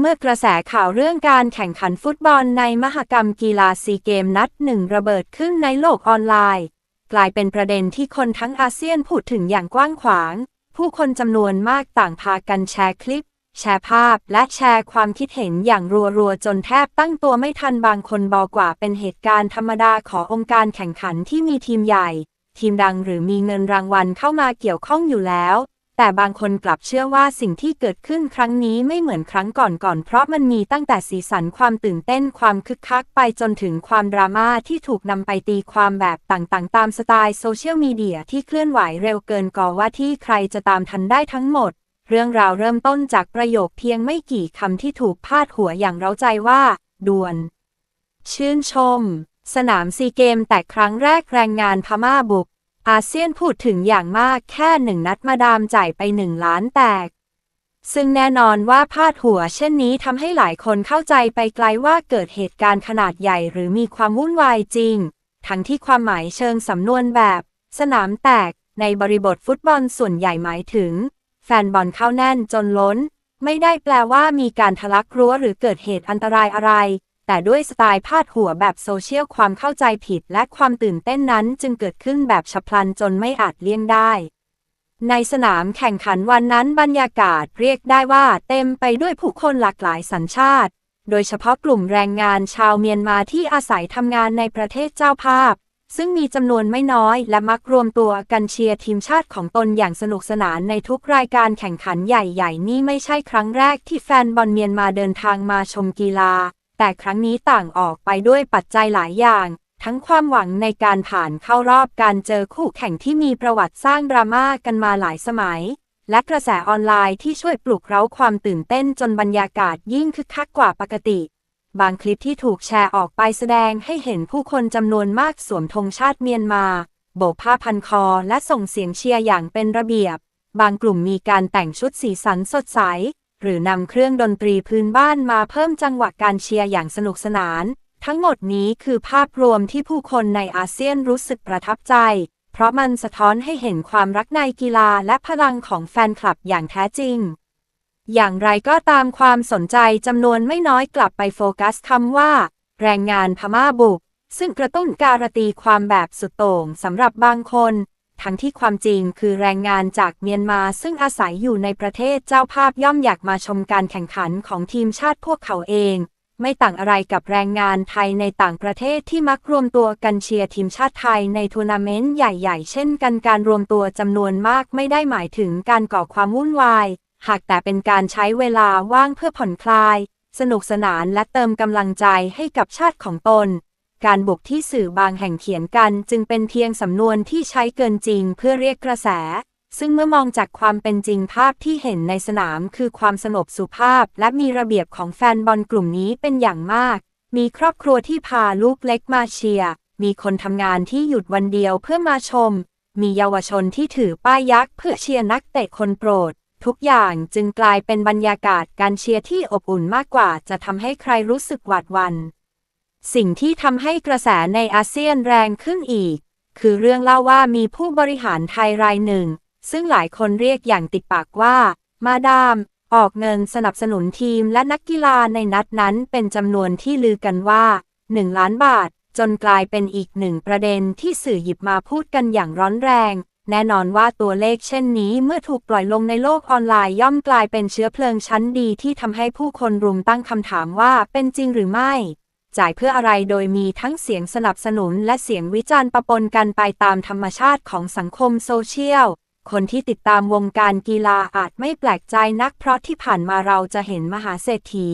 เมื่อกระแสข่าวเรื่องการแข่งขันฟุตบอลในมหกรรมกีฬาซีเกมนัดหนึ่งระเบิดขึ้นในโลกออนไลน์ กลายเป็นประเด็นที่คนทั้งอาเซียนพูดถึงอย่างกว้างขวาง ผู้คนจำนวนมากต่างพากันแชร์คลิป แชร์ภาพและแชร์ความคิดเห็นอย่างรัวๆ จนแทบตั้งตัวไม่ทันบางคนบอกว่าเป็นเหตุการณ์ธรรมดาขององค์การแข่งขันที่มีทีมใหญ่ ทีมดังหรือมีเงินรางวัลเข้ามาเกี่ยวข้องอยู่แล้ว แต่บางคนกลับเชื่อว่าสิ่งที่เกิดขึ้นครั้งนี้ไม่เหมือนครั้งก่อนๆ เพราะมันมีตั้งแต่สีสันความตื่นเต้นความคึกคักไปจนถึงความดราม่าที่ถูกนำไปตีความแบบต่างๆ ตามสไตล์โซเชียลมีเดียที่เคลื่อนไหวเร็วเกินกว่าที่ใครจะตามทันได้ทั้งหมด เรื่องราวเริ่มต้นจากประโยคเพียงไม่กี่คำที่ถูกพาดหัวอย่างเร้าใจว่า ด่วน ชื่นชม สนามซีเกมแต่ครั้งแรกแรงงานพม่าบุก อาเซียนพูดถึงอย่างมากแค่หนึ่งนัดมาดามจ่ายไปหนึ่งล้านแตก ซึ่งแน่นอนว่าพาดหัวเช่นนี้ทำให้หลายคนเข้าใจไปไกลว่าเกิดเหตุการณ์ขนาดใหญ่หรือมีความวุ่นวายจริง ทั้งที่ความหมายเชิงสำนวนแบบ สนามแตกในบริบทฟุตบอลส่วนใหญ่หมายถึง แฟนบอลเข้าแน่นจนล้น ไม่ได้แปลว่ามีการทะลักรั้วหรือเกิดเหตุอันตรายอะไร แต่ด้วยสไตล์พาดหัวแบบโซเชียลความเข้าใจผิดและความตื่นเต้นนั้นจึงเกิดขึ้นแบบฉับพลันจนไม่อาจเลี่ยงได้ ในสนามแข่งขันวันนั้นบรรยากาศเรียกได้ว่าเต็มไปด้วยผู้คนหลากหลายสัญชาติ โดยเฉพาะกลุ่มแรงงานชาวเมียนมาที่อาศัยทำงานในประเทศเจ้าภาพ ซึ่งมีจำนวนไม่น้อยและมักรวมตัวกันเชียร์ทีมชาติของตนอย่างสนุกสนานในทุกรายการแข่งขันใหญ่ ๆ นี่ไม่ใช่ครั้งแรกที่แฟนบอลเมียนมาเดินทางมาชมกีฬา แต่ครั้งนี้ต่างออกไปด้วยปัจจัยหลายอย่าง ทั้งความหวังในการผ่านเข้ารอบการเจอคู่แข่งที่มีประวัติสร้างดราม่ากันมาหลายสมัย และกระแสออนไลน์ที่ช่วยปลุกเร้าความตื่นเต้นจนบรรยากาศยิ่งคึกคักกว่าปกติ บางคลิปที่ถูกแชร์ออกไปแสดงให้เห็นผู้คนจำนวนมากสวมธงชาติเมียนมา โบกผ้าพันคอและส่งเสียงเชียร์อย่างเป็นระเบียบบางกลุ่มมีการแต่งชุดสีสันสดใส หรือนำเครื่องดนตรีพื้นบ้านมาเพิ่มจังหวะการเชียร์อย่างสนุกสนาน ทั้งหมดนี้คือภาพรวมที่ผู้คนในอาเซียนรู้สึกประทับใจ เพราะมันสะท้อนให้เห็นความรักในกีฬาและพลังของแฟนคลับอย่างแท้จริง อย่างไรก็ตามความสนใจจำนวนไม่น้อยกลับไปโฟกัสคำว่า แรงงานพม่าบุก ซึ่งกระตุ้นการตีความแบบสุดโต่งสำหรับบางคน ทั้งที่ความจริงคือแรงงานจากเมียนมาซึ่งอาศัยอยู่ในประเทศเจ้าภาพย่อมอยากมาชมการแข่งขันของทีมชาติพวกเขาเอง ไม่ต่างอะไรกับแรงงานไทยในต่างประเทศที่มักรวมตัวกันเชียร์ทีมชาติไทยในทัวร์นาเมนต์ใหญ่ๆ เช่นกันการรวมตัวจำนวนมากไม่ได้หมายถึงการก่อความวุ่นวาย หากแต่เป็นการใช้เวลาว่างเพื่อผ่อนคลาย สนุกสนานและเติมกำลังใจให้กับชาติของตน การบุกที่สื่อบางแห่งเขียนกันจึงเป็นเพียงสำนวนที่ใช้เกินจริงเพื่อเรียกกระแส ซึ่งเมื่อมองจากความเป็นจริงภาพที่เห็นในสนามคือความสงบสุภาพ และมีระเบียบของแฟนบอลกลุ่มนี้เป็นอย่างมาก มีครอบครัวที่พาลูกเล็กมาเชียร์ มีคนทำงานที่หยุดวันเดียวเพื่อมาชม มีเยาวชนที่ถือป้ายยักษ์เพื่อเชียร์นักเตะคนโปรดทุกอย่างจึงกลายเป็นบรรยากาศการเชียร์ที่อบอุ่นมากกว่าจะทำให้ใครรู้สึกหวาดหวัน่น สิ่งที่ทำให้กระแสในอาเซียนแรงขึ้นอีก คือเรื่องเล่าว่ามีผู้บริหารไทยรายหนึ่ง ซึ่งหลายคนเรียกอย่างติดปากว่า มาดาม ออกเงินสนับสนุนทีมและนักกีฬาในนัดนั้นเป็นจำนวนที่ลือกันว่า 1 ล้านบาท จนกลายเป็นอีกหนึ่งประเด็นที่สื่อหยิบมาพูดกันอย่างร้อนแรง แน่นอนว่าตัวเลขเช่นนี้เมื่อถูกปล่อยลงในโลกออนไลน์ย่อมกลายเป็นเชื้อเพลิงชั้นดีที่ทำให้ผู้คนรุมตั้งคำถามว่าเป็นจริงหรือไม่ จ่ายเพื่ออะไรโดยมีทั้งเสียงสนับสนุนและเสียงวิจารณ์ปะปนกันไปตามธรรมชาติของสังคมโซเชียล คนที่ติดตามวงการกีฬาอาจไม่แปลกใจนักเพราะที่ผ่านมาเราจะเห็นมหาเศรษฐี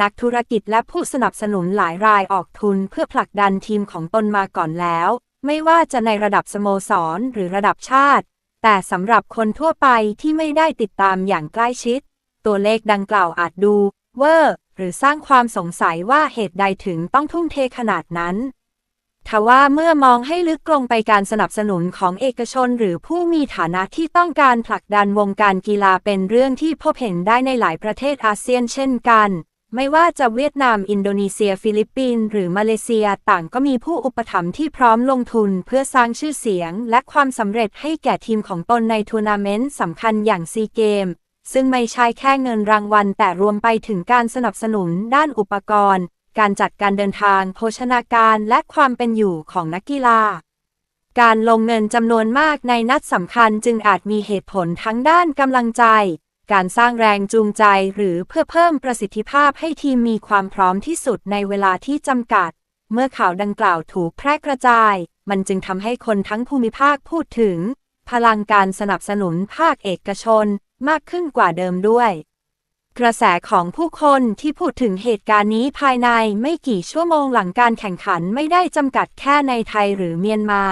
นักธุรกิจและผู้สนับสนุนหลายรายออกทุนเพื่อผลักดันทีมของตนมาก่อนแล้ว ไม่ว่าจะในระดับสโมสรหรือระดับชาติ แต่สำหรับคนทั่วไปที่ไม่ได้ติดตามอย่างใกล้ชิด ตัวเลขดังกล่าวอาจดู เวอร์ หรือสร้างความสงสัยว่าเหตุใดถึงต้องทุ่มเทขนาดนั้นทว่าเมื่อมองให้ลึกลงไปการสนับสนุนของเอกชนหรือผู้มีฐานะที่ต้องการผลักดันวงการกีฬาเป็นเรื่องที่พบเห็นได้ในหลายประเทศอาเซียนเช่นกัน ไม่ว่าจะเวียดนาม อินโดนีเซีย ฟิลิปปินส์หรือมาเลเซียต่างก็มีผู้อุปถัมภ์ที่พร้อมลงทุนเพื่อสร้างชื่อเสียง และความสำเร็จให้แก่ทีมของตนในทัวร์นาเมนต์สำคัญอย่างซีเกม ซึ่งไม่ใช่แค่เงินรางวัล แต่รวมไปถึงการสนับสนุนด้านอุปกรณ์ การจัดการเดินทาง โภชนาการและความเป็นอยู่ของนักกีฬา การลงเงินจำนวนมากในนัดสำคัญจึงอาจมีเหตุผลทั้งด้านกำลังใจ การสร้างแรงจูงใจหรือเพื่อเพิ่มประสิทธิภาพให้ทีมมีความพร้อมที่สุดในเวลาที่จำกัด เมื่อข่าวดังกล่าวถูกแพร่กระจาย มันจึงทำให้คนทั้งภูมิภาคพูดถึง พลังการสนับสนุนภาคเอกชน มากขึ้นกว่าเดิมด้วย กระแสของผู้คนที่พูดถึงเหตุการณ์นี้ภายในไม่กี่ชั่วโมงหลังการแข่งขันไม่ได้จำกัดแค่ในไทยหรือเมียนมา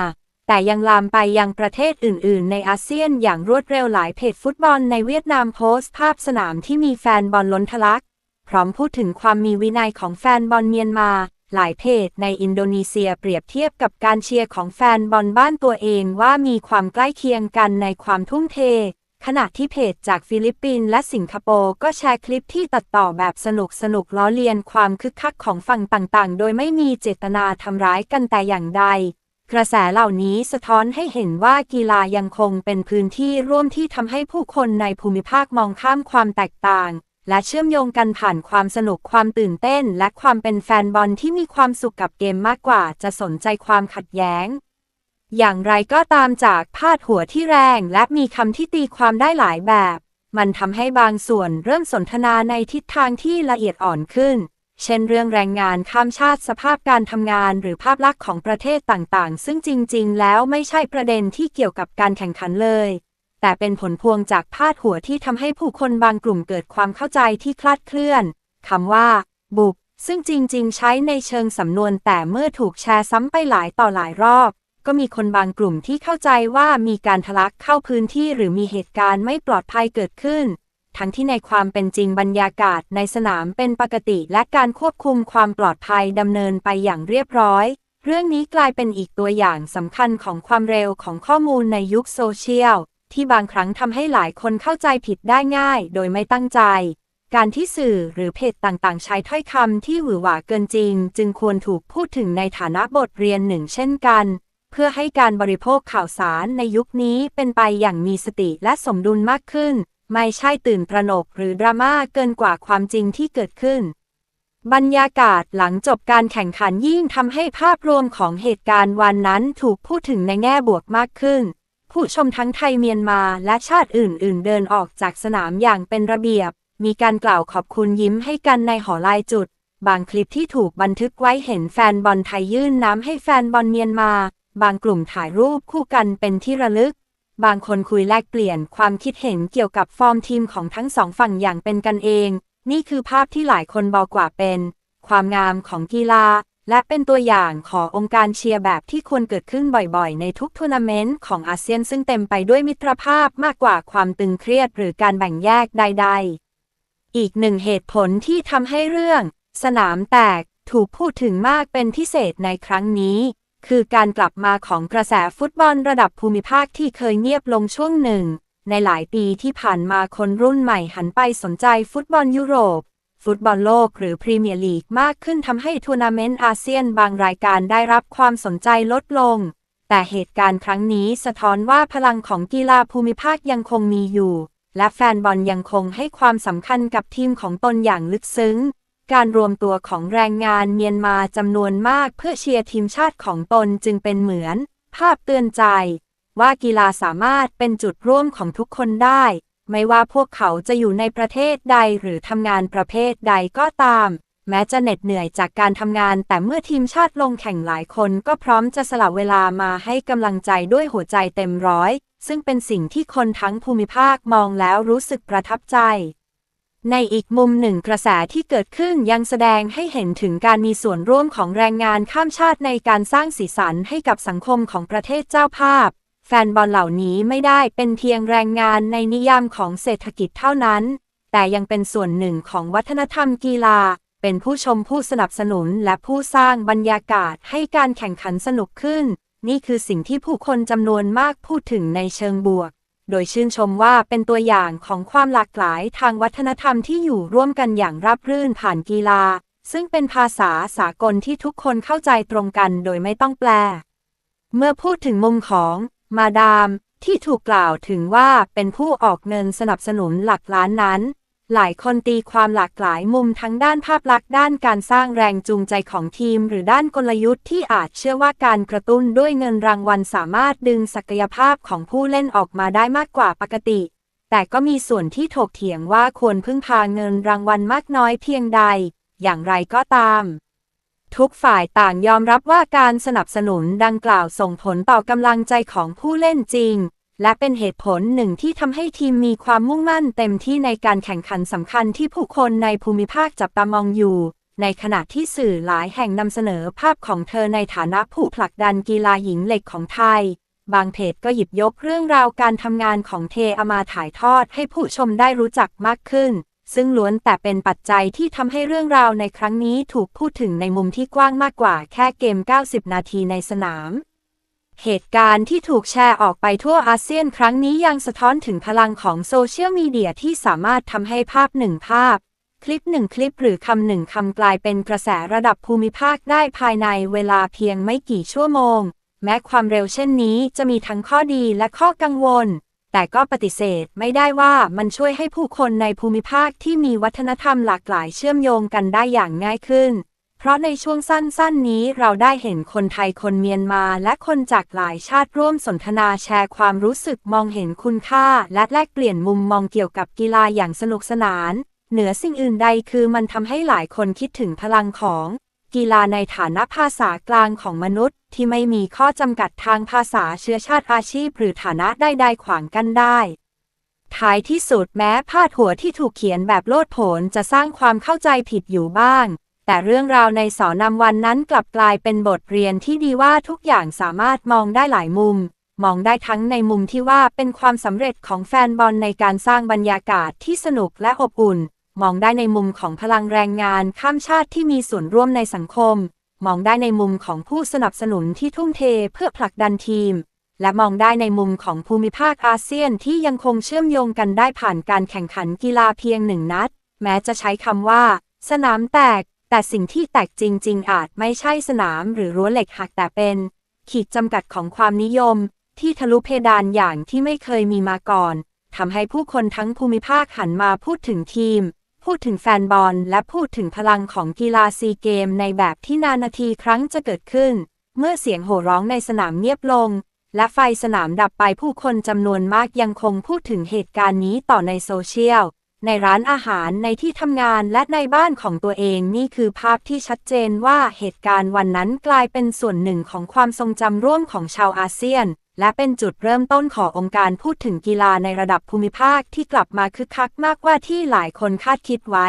แต่ยังลามไปยังประเทศอื่น ๆ ในอาเซียนอย่างรวดเร็วหลายเพจฟุตบอลในเวียดนามโพสต์ภาพสนามที่มีแฟนบอลล้นทะลัก พร้อมพูดถึงความมีวินัยของแฟนบอลเมียนมาหลายเพจในอินโดนีเซียเปรียบเทียบกับการเชียร์ของแฟนบอลบ้านตัวเองว่ามีความใกล้เคียงกันในความทุ่มเท ขณะที่เพจจากฟิลิปปินส์และสิงคโปร์ก็แชร์คลิปที่ตัดต่อแบบสนุกสนุกล้อเลียนความคึกคักของฝั่งต่างๆ โดยไม่มีเจตนาทำร้ายกันแต่อย่างใด กระแสเหล่านี้สะท้อนให้เห็นว่ากีฬายังคงเป็นพื้นที่ร่วมที่ทำให้ผู้คนในภูมิภาคมองข้ามความแตกต่าง และเชื่อมโยงกันผ่านความสนุกความตื่นเต้น และความเป็นแฟนบอลที่มีความสุขกับเกมมากกว่าจะสนใจความขัดแย้ง อย่างไรก็ตามจากพาดหัวที่แรงและมีคำที่ตีความได้หลายแบบ มันทำให้บางส่วนเริ่มสนทนาในทิศทางที่ละเอียดอ่อนขึ้น เช่นเรื่องแรงงานข้ามชาติสภาพการทำงานหรือภาพลักษณ์ของประเทศต่างๆ ซึ่งจริง ๆ แล้วไม่ใช่ประเด็นที่เกี่ยวกับการแข่งขันเลย แต่เป็นผลพวงจากพาดหัวที่ทำให้ผู้คนบางกลุ่มเกิดความเข้าใจที่คลาดเคลื่อนคำว่า บุกซึ่งจริง ๆ ใช้ในเชิงสำนวนแต่เมื่อถูกแชร์ซ้ำไปหลายต่อหลายรอบ ก็มีคนบางกลุ่มที่เข้าใจว่ามีการทะลักเข้าพื้นที่หรือมีเหตุการณ์ไม่ปลอดภัยเกิดขึ้น ทั้งที่ในความเป็นจริงบรรยากาศในสนามเป็นปกติและการควบคุมความปลอดภัยดำเนินไปอย่างเรียบร้อย เรื่องนี้กลายเป็นอีกตัวอย่างสำคัญของความเร็วของข้อมูลในยุคโซเชียลที่บางครั้งทำให้หลายคนเข้าใจผิดได้ง่ายโดยไม่ตั้งใจ การที่สื่อหรือเพจต่างๆ ใช้ถ้อยคำที่หวือหวาเกินจริง จึงควรถูกพูดถึงในฐานะบทเรียนหนึ่งเช่นกัน เพื่อให้การบริโภคข่าวสารในยุคนี้เป็นไปอย่างมีสติและสมดุลมากขึ้น ไม่ใช่ตื่นตระหนกหรือดราม่าเกินกว่าความจริงที่เกิดขึ้น บรรยากาศหลังจบการแข่งขันยิ่งทำให้ภาพรวมของเหตุการณ์วันนั้นถูกพูดถึงในแง่บวกมากขึ้น ผู้ชมทั้งไทยเมียนมาและชาติอื่น ๆ เดินออกจากสนามอย่างเป็นระเบียบ มีการกล่าวขอบคุณยิ้มให้กันในหอลายจุด บางคลิปที่ถูกบันทึกไว้เห็นแฟนบอลไทยยื่นน้ำให้แฟนบอลเมียนมา บางกลุ่มถ่ายรูปคู่กันเป็นที่ระลึก บางคนคุยแลกเปลี่ยนความคิดเห็นเกี่ยวกับฟอร์มทีมของทั้งสองฝั่งอย่างเป็นกันเอง นี่คือภาพที่หลายคนบอกว่าเป็น ความงามของกีฬา และเป็นตัวอย่างขององค์การเชียร์แบบที่ควรเกิดขึ้นบ่อยๆ ในทุกทัวร์นาเมนต์ของอาเซียนซึ่งเต็มไปด้วยมิตรภาพมากกว่าความตึงเครียดหรือการแบ่งแยกใด ๆ อีกหนึ่งเหตุผลที่ทำให้เรื่อง สนามแตกถูกพูดถึงมากเป็นพิเศษในครั้งนี้ คือการกลับมาของกระแสฟุตบอลระดับภูมิภาคที่เคยเงียบลงช่วงหนึ่ง ในหลายปีที่ผ่านมาคนรุ่นใหม่หันไปสนใจฟุตบอลยุโรป ฟุตบอลโลกหรือพรีเมียร์ลีกมากขึ้นทำให้ทัวร์นาเมนต์อาเซียนบางรายการได้รับความสนใจลดลง แต่เหตุการณ์ครั้งนี้สะท้อนว่าพลังของกีฬาภูมิภาคยังคงมีอยู่ และแฟนบอลยังคงให้ความสำคัญกับทีมของตนอย่างลึกซึ้ง การรวมตัวของแรงงานเมียนมาจำนวนมากเพื่อเชียร์ทีมชาติของตนจึงเป็นเหมือน ภาพเตือนใจ ว่ากีฬาสามารถเป็นจุดร่วมของทุกคนได้ ไม่ว่าพวกเขาจะอยู่ในประเทศใดหรือทำงานประเภทใดก็ตาม แม้จะเหน็ดเหนื่อยจากการทำงานแต่เมื่อทีมชาติลงแข่งหลายคนก็พร้อมจะสละเวลามาให้กำลังใจด้วยหัวใจเต็มร้อย ซึ่งเป็นสิ่งที่คนทั้งภูมิภาคมองแล้วรู้สึกประทับใจ ในอีกมุมหนึ่งกระแสที่เกิดขึ้นยังแสดงให้เห็นถึงการมีส่วนร่วมของแรงงานข้ามชาติในการสร้างสีสันให้กับสังคมของประเทศเจ้าภาพ แฟนบอลเหล่านี้ไม่ได้เป็นเพียงแรงงานในนิยามของเศรษฐกิจเท่านั้น แต่ยังเป็นส่วนหนึ่งของวัฒนธรรมกีฬา เป็นผู้ชมผู้สนับสนุนและผู้สร้างบรรยากาศให้การแข่งขันสนุกขึ้น นี่คือสิ่งที่ผู้คนจำนวนมากพูดถึงในเชิงบวก โดยชื่นชมว่าเป็นตัวอย่างของความหลากหลายทางวัฒนธรรมที่อยู่ร่วมกันอย่างราบรื่นผ่านกีฬา ซึ่งเป็นภาษาสากลที่ทุกคนเข้าใจตรงกันโดยไม่ต้องแปล เมื่อพูดถึงมุมของมาดามที่ถูกกล่าวถึงว่าเป็นผู้ออกเงินสนับสนุนหลักล้านนั้น หลายคนตีความหลากหลายมุมทั้งด้านภาพลักษณ์ด้านการสร้างแรงจูงใจของทีม หรือด้านกลยุทธ์ที่อาจเชื่อว่าการกระตุ้นด้วยเงินรางวัลสามารถดึงศักยภาพของผู้เล่นออกมาได้มากกว่าปกติ แต่ก็มีส่วนที่ถกเถียงว่าควรพึ่งพาเงินรางวัลมากน้อยเพียงใด อย่างไรก็ตาม ทุกฝ่ายต่างยอมรับว่าการสนับสนุนดังกล่าวส่งผลต่อกำลังใจของผู้เล่นจริง และเป็นเหตุผลหนึ่งที่ทำให้ทีมมีความมุ่งมั่นเต็มที่ในการแข่งขันสำคัญที่ผู้คนในภูมิภาคจับตามองอยู่ ในขณะที่สื่อหลายแห่งนำเสนอภาพของเธอในฐานะผู้ผลักดันกีฬาหญิงเหล็กของไทย บางเพจก็หยิบยกเรื่องราวการทำงานของเทอามาถ่ายทอดให้ผู้ชมได้รู้จักมากขึ้น ซึ่งล้วนแต่เป็นปัจจัยที่ทำให้เรื่องราวในครั้งนี้ถูกพูดถึงในมุมที่กว้างมากกว่าแค่เกม 90 นาทีในสนาม เหตุการณ์ที่ถูกแชร์ออกไปทั่วอาเซียนครั้งนี้ยังสะท้อนถึงพลังของโซเชียลมีเดียที่สามารถทำให้ภาพหนึ่งภาพ คลิปหนึ่งคลิปหรือคำหนึ่งคำกลายเป็นกระแสระดับภูมิภาคได้ภายในเวลาเพียงไม่กี่ชั่วโมง แม้ความเร็วเช่นนี้จะมีทั้งข้อดีและข้อกังวล แต่ก็ปฏิเสธไม่ได้ว่ามันช่วยให้ผู้คนในภูมิภาคที่มีวัฒนธรรมหลากหลายเชื่อมโยงกันได้อย่างง่ายขึ้น เพราะในช่วงสั้นๆนี้เราได้เห็นคนไทยคนเมียนมาและคนจากหลายชาติร่วมสนทนาแชร์ความรู้สึกมองเห็นคุณค่า และแลกเปลี่ยนมุมมองเกี่ยวกับกีฬาอย่างสนุกสนาน เหนือสิ่งอื่นใดคือมันทำให้หลายคนคิดถึงพลังของ กีฬาในฐานะภาษากลางของมนุษย์ ที่ไม่มีข้อจำกัดทางภาษาเชื้อชาติอาชีพ หรือฐานะใดๆขวางกันได้ท้ายที่สุดแม้พาดหัวที่ถูกเขียนแบบโลดโผนจะสร้างความเข้าใจผิดอยู่บ้าง แต่เรื่องราวในสอนำวันนั้นกลับกลายเป็นบทเรียนที่ดีว่าทุกอย่างสามารถมองได้หลายมุม มองได้ทั้งในมุมที่ว่าเป็นความสำเร็จของแฟนบอลในการสร้างบรรยากาศที่สนุกและอบอุ่น มองได้ในมุมของพลังแรงงานข้ามชาติที่มีส่วนร่วมในสังคม มองได้ในมุมของผู้สนับสนุนที่ทุ่มเทเพื่อผลักดันทีม และมองได้ในมุมของภูมิภาคอาเซียนที่ยังคงเชื่อมโยงกันได้ผ่านการแข่งขันกีฬาเพียงหนึ่งนัด แม้จะใช้คำว่า สนามแตก แต่สิ่งที่แตกจริง ๆ อาจไม่ใช่สนามหรือรั้วเหล็กหักแต่เป็น ขีดจำกัดของความนิยม ที่ทะลุเพดานอย่างที่ไม่เคยมีมาก่อนทำให้ผู้คนทั้งภูมิภาคหันมาพูดถึงทีม พูดถึงแฟนบอล และพูดถึงพลังของกีฬาซีเกมในแบบที่นานนาทีครั้งจะเกิดขึ้น เมื่อเสียงโห่ร้องในสนามเงียบลง และไฟสนามดับไปผู้คนจำนวนมากยังคงพูดถึงเหตุการณ์นี้ต่อในโซเชียล ในร้านอาหารในที่ทำงานและในบ้านของตัวเองนี่คือภาพที่ชัดเจนว่าเหตุการณ์วันนั้นกลายเป็นส่วนหนึ่งของความทรงจำร่วมของชาวอาเซียน และเป็นจุดเริ่มต้นขององค์การพูดถึงกีฬาในระดับภูมิภาคที่กลับมาคึกคักมากกว่าที่หลายคนคาดคิดไว้